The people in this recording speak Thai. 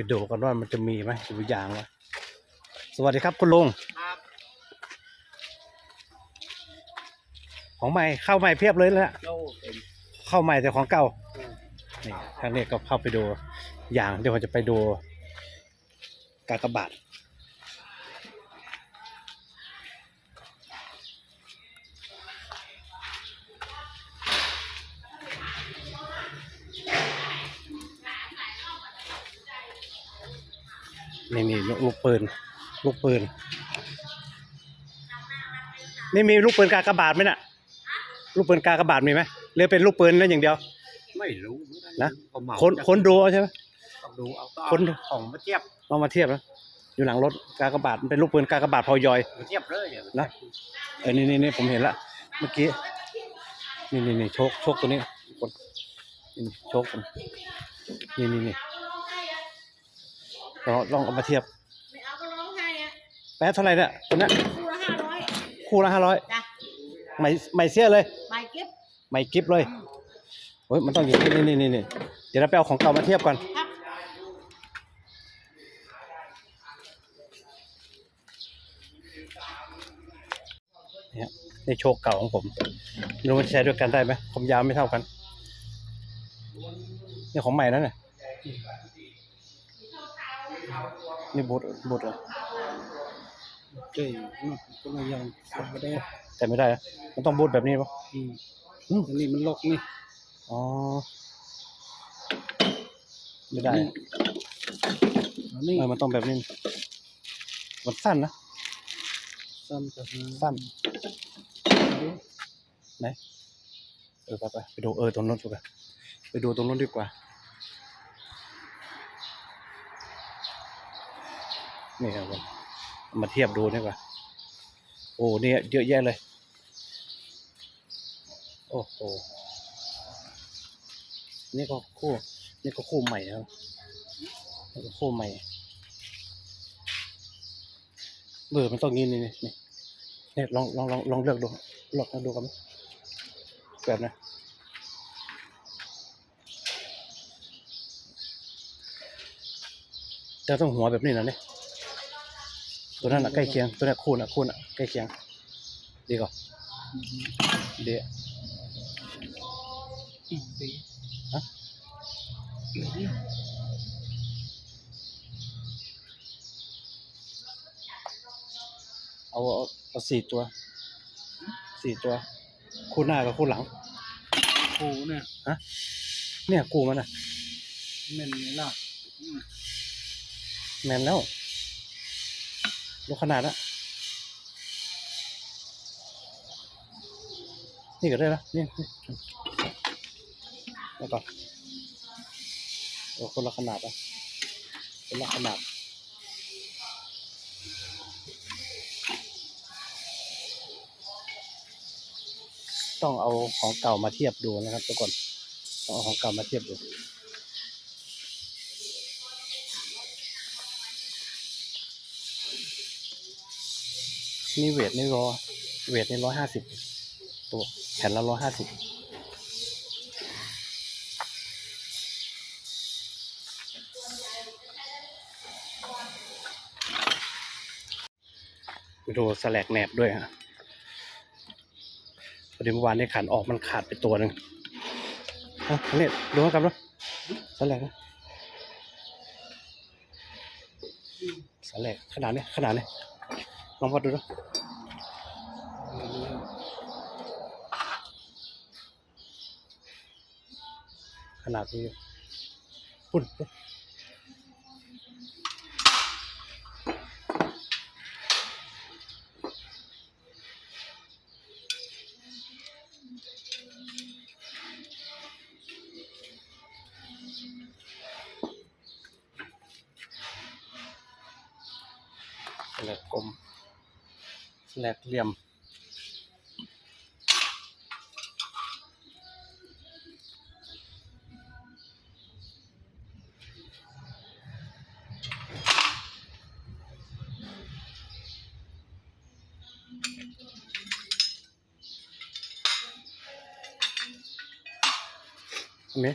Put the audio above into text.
ไปดูกันว่ามันจะมีไหมดูยางวะสวัสดีครับคุณลุงครับของใหม่เข้าใหม่เพียบเลยแล้วโจ้เป็นเข้าใหม่แต่ของเก่านี่ทางนี้ก็เข้าไปดูยางเดี๋ยวผมจะไปดูกากบาท นี่นี่ลูกลูกปืน ลูกปืนนี่มีลูกปืนกากบาทไหมน่ะ ลูกปืนกากบาทมีไหมหรือเป็นลูกปืนนั่นอย่างเดียว ไม่รู้เหมือกันะผมเหมาคนจากคนดูเอาใช่ไหมต้องดูเอาก็คนเอาของมาเทียบลองมาเทียบนะอยู่หลังรถกากบาทมันเป็นลูกปืนกากบาทพอยอยมาเทียบเลยเนี่ยนะเออนี่นี่นี่ผมเห็นละเมื่อกี้นี่นี่นี่โชคโชคตัวนี้คนนี่นี่โชคมันนี่นี่ นี่ลองลองเอามาเทียบ ไม่เอาก็ร้องไห้อะแป๊ะเท่าไหร่เนี่ยตัวเนี้ยคู่ละห้าร้อยคู่ละห้าร้อยจ้ะไม่ไม่เสียเลย ใบเก็บไม่กิฟเลยโอ้ยมันต้องอย่างนี้นี่นี่นี่นี่เดี๋ยวเราไปเอาของเก่ามาเทียบกันครับเนี่ยนี่โชคเก่าของผมไม่รู้มันใช้ด้วยกันได้ไหมผมยาวไม่เท่ากัน นี่ของใหม่แล้วเนี่ย นี่บูทบูทเหรอเจ๋งก็ไม่ยังไม่ได้แต่ไม่ได้นะมันต้องบูทแบบนี้ปะอืมอืมอันนี้มันลกนี่อ๋อไม่ได้อะอันนี้เออมันต้องแบบนี้มันสั้นนะสั้นกับสั้นไหนเออไปไปไปดูเออตรงนู้นดีกว่าไปดูตรงนู้นดีกว่า นี่ครับมาเทียบดูดีกว่าโอ้เนี่ยเยอะแยะเลย โอ้โหนี่ก็คู่ นี่ก็คู่ใหม่ครับนี่ก็คู่ใหม่เบอร์มันต้องงี้นี่นี่นี่ลองลองลองลองเลือกดูลองดูกันแบบนะแต่ต้องหัวแบบนี้นะเนี่ย ตัวนั้นอะใกล้เคียงตัวนี้คู่น่ะคู่น่ะใกล้เคียง ดีกว่าดีอืมดีฮะดีเอาเอาเอาสี่ตัวสี่ตัว คู่หน้ากับคู่หลังครูเนี่ยเนี่ยกูมันอะแม่นนี่ล่ะอืมแมนแล้ว ลูกขนาดละนี่ก็ได้ละนี่นี่แล้วก็โอ้คนละขนาดอะคนละขนาดต้องเอาของเก่ามาเทียบดูนะครับทุกคนต้องเอาของเก่ามาเทียบดู นี่เวทนี่ร้อเวทนี่ร้อยห้าสิบตัวแผ่นละร้อยห้าสิบดูสแลกแหนบด้วยฮะพอดีเมื่อวานนี้ขันออกมันขาดไปตัวหนึ่งเอาเนี่ยดูกันด้วสแลกนะสแลกขนาดนี้ขนาดนี้ ลองวัดดูด้วยขนาดนี้ปุ่นปุ่นสแลกกลม สแลกเหลี่ยมอันนี้